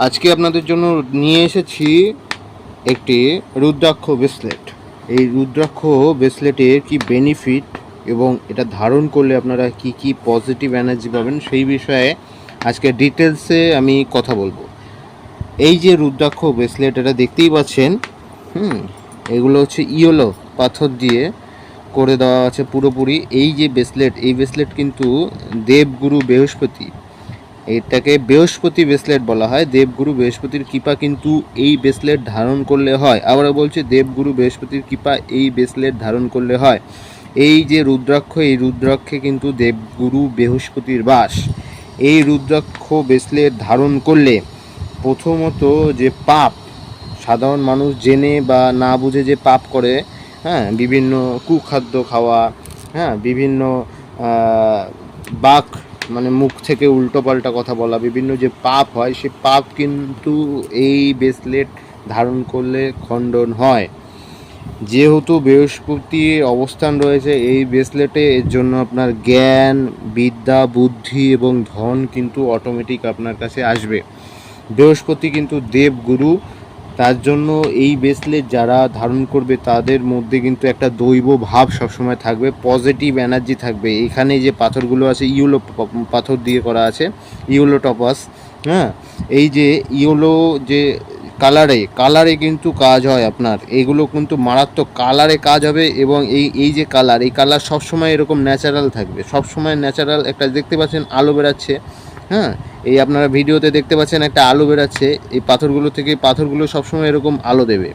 আজকে আপনাদের জন্য নিয়ে এসেছি একটি রুদ্রাক্ষ ব্রেসলেট এই রুদ্রাক্ষ ব্রেসলেটের কি বেনিফিট এবং এটা ধারণ করলে আপনারা কি কি পজিটিভ এনার্জি পাবেন সেই বিষয়ে আজকে ডিটেলসে আমি কথা বলব। এই যে রুদ্রাক্ষ ব্রেসলেট এটা দেখতেই পাচ্ছেন, হুম, এগুলো হচ্ছে ইয়েলো পাথর দিয়ে করে দেওয়া আছে পুরোপুরি। এই যে ব্রেসলেট এই ব্রেসলেট কিন্তু দেবগুরু বৃহস্পতি এটাকে বৃহস্পতি ব্রেসলেট বলা হয়। দেবগুরু বৃহস্পতির কৃপা কিন্তু এই ব্রেসলেট ধারণ করলে হয়। আবার বলছি, দেবগুরু বৃহস্পতির কৃপা এই ব্রেসলেট ধারণ করলে হয়। এই যে রুদ্রাক্ষ, এই রুদ্রাক্ষে কিন্তু দেবগুরু বৃহস্পতির বাস। এই রুদ্রাক্ষ ব্রেসলেট ধারণ করলে প্রথমত যে পাপ, সাধারণ মানুষ জেনে বা না বুঝে যে পাপ করে হ্যাঁ বিভিন্ন কুখাদ্য খাওয়া হ্যাঁ বিভিন্ন বাক মানে মুখ থেকে উল্টোপাল্টা কথা বলা, বিভিন্ন যে পাপ হয়, সে পাপ কিন্তু এই ব্রেসলেট ধারণ করলে খণ্ডন হয়। যেহেতু বৃহস্পতি অবস্থান রয়েছে, এই ব্রেসলেটে এর জন্য আপনার জ্ঞান, বিদ্যা, বুদ্ধি এবং ধন কিন্তু অটোমেটিক আপনার কাছে আসবে। বৃহস্পতি কিন্তু দেবগুরু তার জন্য এই ব্রেসলেট যারা ধারণ করবে তাদের মধ্যে কিন্তু একটা দৈব ভাব সবসময় থাকবে পজিটিভ এনার্জি থাকবে। এখানে যে পাথরগুলো আছে ইউলো পাথর দিয়ে করা আছে ইউলো টপাস হ্যাঁ? এই যে ইউলো যে কালারে কালারে কিন্তু কাজ হয় আপনার। এগুলো কিন্তু মারাত্মক কালারে কাজ হবে এবং এই এই যে কালার এই কালার সবসময় এরকম ন্যাচারাল থাকবে। সবসময় ন্যাচারাল একটা, দেখতে পাচ্ছেন আলো বেরাচ্ছে হ্যাঁ এই আপনারা ভিডিওতে দেখতে পাচ্ছেন একটা আলো বেরাচ্ছে। এই পাথরগুলো থেকে, পাথরগুলো সবসময় এরকম আলো দেবে।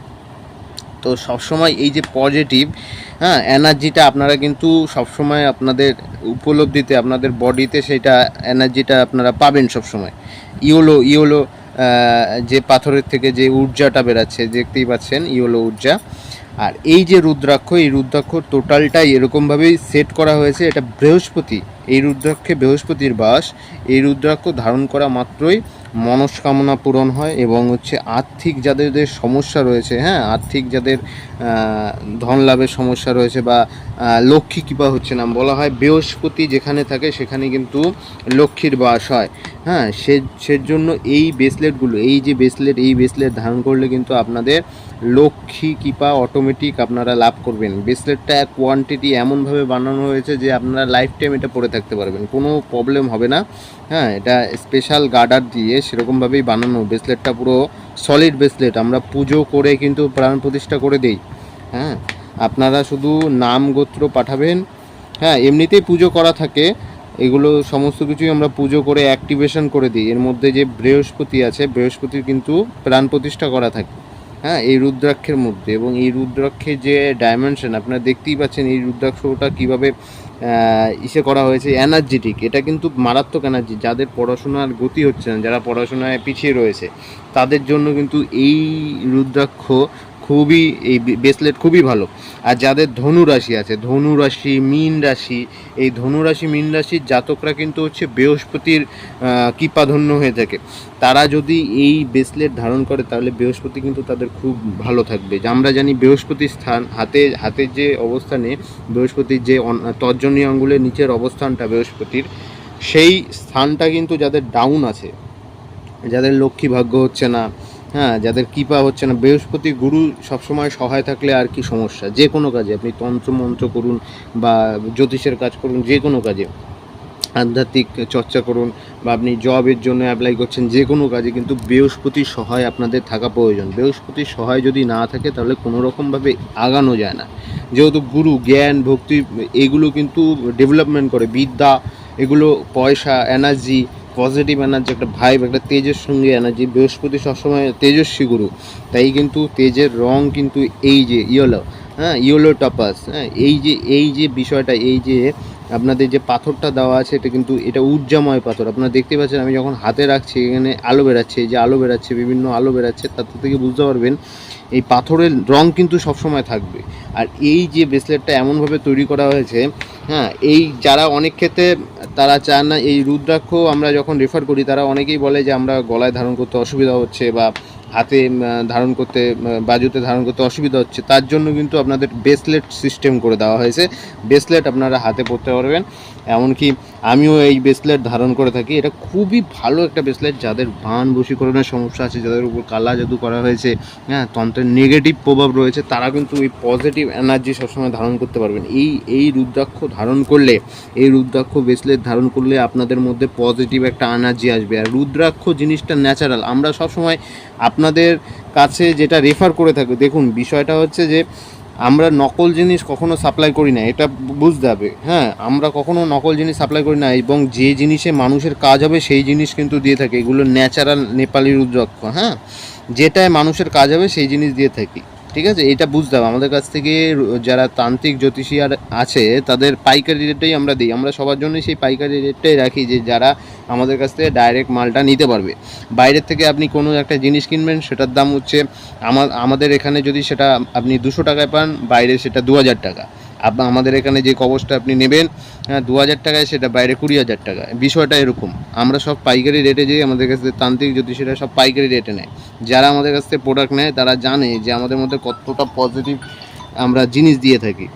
তো সবসময় এই যে পজিটিভ হ্যাঁ এনার্জিটা আপনারা কিন্তু সবসময় আপনাদের উপলব্ধিতে, আপনাদের বডিতে সেটা এনার্জিটা আপনারা পাবেন সবসময়। ইওলো ইওলো যে পাথরের থেকে যে ঊর্জাটা বেরাচ্ছে, দেখতেই পাচ্ছেন ইওলো ঊর্জা। আর এই যে রুদ্রাক্ষ, এই রুদ্রাক্ষ টোটালটাই এরকমভাবেই সেট করা হয়েছে। এটা বৃহস্পতি এই রুদ্রাক্ষে বৃহস্পতির বাস। এই রুদ্রাক্ষ ধারণ করা মাত্রই মনস্কামনা পূরণ হয় এবং হচ্ছে আর্থিক যাদের সমস্যা রয়েছে হ্যাঁ আর্থিক যাদের ধন লাভের সমস্যা রয়েছে বা লক্ষ্মী কৃপা হচ্ছে না বলা হয়। বৃহস্পতি যেখানে থাকে সেখানে কিন্তু লক্ষ্মীর বাস হয়। হ্যাঁ সে, সেজন্য এই ব্রেসলেটগুলো এই যে ব্রেসলেট এই ব্রেসলেট ধারণ করলে কিন্তু আপনাদের লক্ষ্মী কৃপা অটোমেটিক আপনারা লাভ করবেন। ব্রেসলেটটা কোয়ান্টিটি এমনভাবে বানানো হয়েছে যে আপনারা লাইফ টাইম এটা পরে থাকতে পারবেন। কোনো প্রবলেম হবে না। হ্যাঁ এটা স্পেশাল গার্ডার দিয়ে সেরকমভাবেই বানানো। ব্রেসলেটটা পুরো সলিড ব্রেসলেট আমরা পুজো করে কিন্তু প্রাণ প্রতিষ্ঠা করে দেই। হ্যাঁ আপনারা শুধু নাম গোত্র পাঠাবেন। হ্যাঁ এমনিতেই পুজো করা থাকে। এগুলো সমস্ত কিছুই আমরা পুজো করে অ্যাক্টিভেশন করে দিই। এর মধ্যে যে বৃহস্পতি আছে, বৃহস্পতির কিন্তু প্রাণ প্রতিষ্ঠা করা থাকে। হ্যাঁ এই রুদ্রাক্ষের মধ্যে এবং এই রুদ্রাক্ষের যে ডাইমেনশন আপনারা দেখতেই পাচ্ছেন এই রুদ্রাক্ষটা কীভাবে ইসে করা হয়েছে এনার্জেটিক এটা কিন্তু মারাত্মক এনার্জি যাদের পড়াশোনার গতি হচ্ছে না, যারা পড়াশোনায় পিছিয়ে রয়েছে, তাদের জন্য কিন্তু এই রুদ্রাক্ষ খুবই, এই ব্রেসলেট খুবই ভালো। আর যাদের ধনু রাশি আছে ধনু রাশি মীন রাশি, এই ধনু রাশি মীন রাশির জাতকরা কিন্তু হচ্ছে বৃহস্পতির কৃপাধন্য হয়ে থাকে। তারা যদি এই ব্রেসলেট ধারণ করে, তাহলে বৃহস্পতি কিন্তু তাদের খুব ভালো থাকবে। যে আমরা জানি বৃহস্পতির স্থান, হাতে, হাতের যে অবস্থানে, বৃহস্পতির যে তর্জনী আঙ্গুলের নিচের অবস্থানটা বৃহস্পতির, সেই স্থানটা কিন্তু যাদের ডাউন আছে, যাদের লক্ষ্মী ভাগ্য হচ্ছে না হ্যাঁ যাদের কৃপা হচ্ছে না। বৃহস্পতি গুরু সবসময় সহায় থাকলে আর কি সমস্যা? যে কোনো কাজে। আপনি তন্ত্র মন্ত্র করুন বা জ্যোতিষের কাজ করুন, যে কোনো কাজে। আধ্যাত্মিক চর্চা করুন বা আপনি জবের জন্য অ্যাপ্লাই করছেন, যে কোনো কাজে। কিন্তু বৃহস্পতির সহায় আপনাদের থাকা প্রয়োজন। বৃহস্পতির সহায় যদি না থাকে, তাহলে কোনো রকমভাবে আগানো যায় না। যেহেতু গুরু, জ্ঞান, ভক্তি, এগুলো কিন্তু ডেভেলপমেন্ট করে। বিদ্যা, এগুলো পয়সা এনার্জি পজিটিভ এনার্জি একটা ভাইব একটা তেজের সঙ্গে এনার্জি বৃহস্পতি সবসময় তেজস্বী গুরু। তাই কিন্তু তেজের রং কিন্তু এই যে ইয়েলো হ্যাঁ ইয়েলো টপাস হ্যাঁ এই যে এই যে বিষয়টা, এই যে আপনাদের যে পাথরটা দেওয়া আছে, এটা কিন্তু, এটা ঊর্জাময় পাথর। আপনারা দেখতে পাচ্ছেন, আমি যখন হাতে রাখছি, এখানে আলো বেরাচ্ছে, এই যে আলো বেরাচ্ছে, বিভিন্ন আলো বেরাচ্ছে, তার থেকে বুঝতে পারবেন, এই পাথরের রং কিন্তু সবসময় থাকবে। আর এই যে ব্রেসলেটটা এমনভাবে তৈরি করা হয়েছে হ্যাঁ এই যারা অনেক ক্ষেত্রে তারা চান না, এই রুদ্রাক্ষ আমরা যখন রেফার করি, তারা অনেকেই বলে যে আমরা গলায় ধারণ করতে অসুবিধা হচ্ছে বা হাতে ধারণ করতে বাজুতে ধারণ করতে অসুবিধা হচ্ছে। তার জন্য কিন্তু আপনাদের ব্রেসলেট সিস্টেম করে দেওয়া হয়েছে। ব্রেসলেট আপনারা হাতে পরতে পারবেন। এমনকি আমিও এই ব্রেসলেট ধারণ করে থাকি। এটা খুবই ভালো একটা ব্রেসলেট যাদের বান বশীকরণের সমস্যা আছে, যাদের উপর কালা জাদু করা হয়েছে হ্যাঁ তন্ত্রের নেগেটিভ প্রভাব রয়েছে, তারা কিন্তু এই পজিটিভ এনার্জি সবসময় ধারণ করতে পারবেন। এই এই রুদ্রাক্ষ ধারণ করলে, এই রুদ্রাক্ষ ব্রেসলেট ধারণ করলে আপনাদের মধ্যে পজিটিভ একটা এনার্জি আসবে। আর রুদ্রাক্ষ জিনিসটা ন্যাচারাল আমরা সবসময় আপনাদের কাছে যেটা রেফার করে থাকে দেখুন, বিষয়টা হচ্ছে যে আমরা নকল জিনিস কখনো সাপ্লাই করি না, এটা বুঝতে হবে। হ্যাঁ আমরা কখনো নকল জিনিস সাপ্লাই করি না এবং যে জিনিসে মানুষের কাজ হবে সেই জিনিস কিন্তু দিয়ে থাকে, এগুলো ন্যাচারাল নেপালি রুদ্রাক্ষ হ্যাঁ? যেটায় মানুষের কাজ হবে সেই জিনিস দিয়ে থাকি। ঠিক আছে? এটা বুঝতে হবে। আমাদের কাছ থেকে যারা তান্ত্রিক জ্যোতিষী আর আছে, তাদের পাইকারি রেটটাই আমরা দিই। আমরা সবার জন্যই সেই পাইকারি রেটটাই রাখি যে যারা আমাদের কাছ থেকে ডাইরেক্ট মালটা নিতে পারবে। বাইরের থেকে আপনি কোনো একটা জিনিস কিনবেন, সেটার দাম হচ্ছে আমাদের এখানে যদি সেটা আপনি দুশো টাকায় পান, বাইরে সেটা দু হাজার টাকা। আপ আমাদের এখানে যে কবচটা আপনি নেবেন দু হাজার টাকায় সেটা বাইরে কুড়ি হাজার টাকা। বিষয়টা এরকম, আমরা সব পাইকারি রেটে যেয়ে আমাদের কাছে তান্ত্রিক জ্যোতিষীরা সব পাইকারি রেটে নেয়। যারা আমাদের কাছ থেকে প্রোডাক্ট নেয়, তারা জানে যে আমাদের মধ্যে কতটা পজিটিভ আমরা জিনিস দিয়ে থাকি।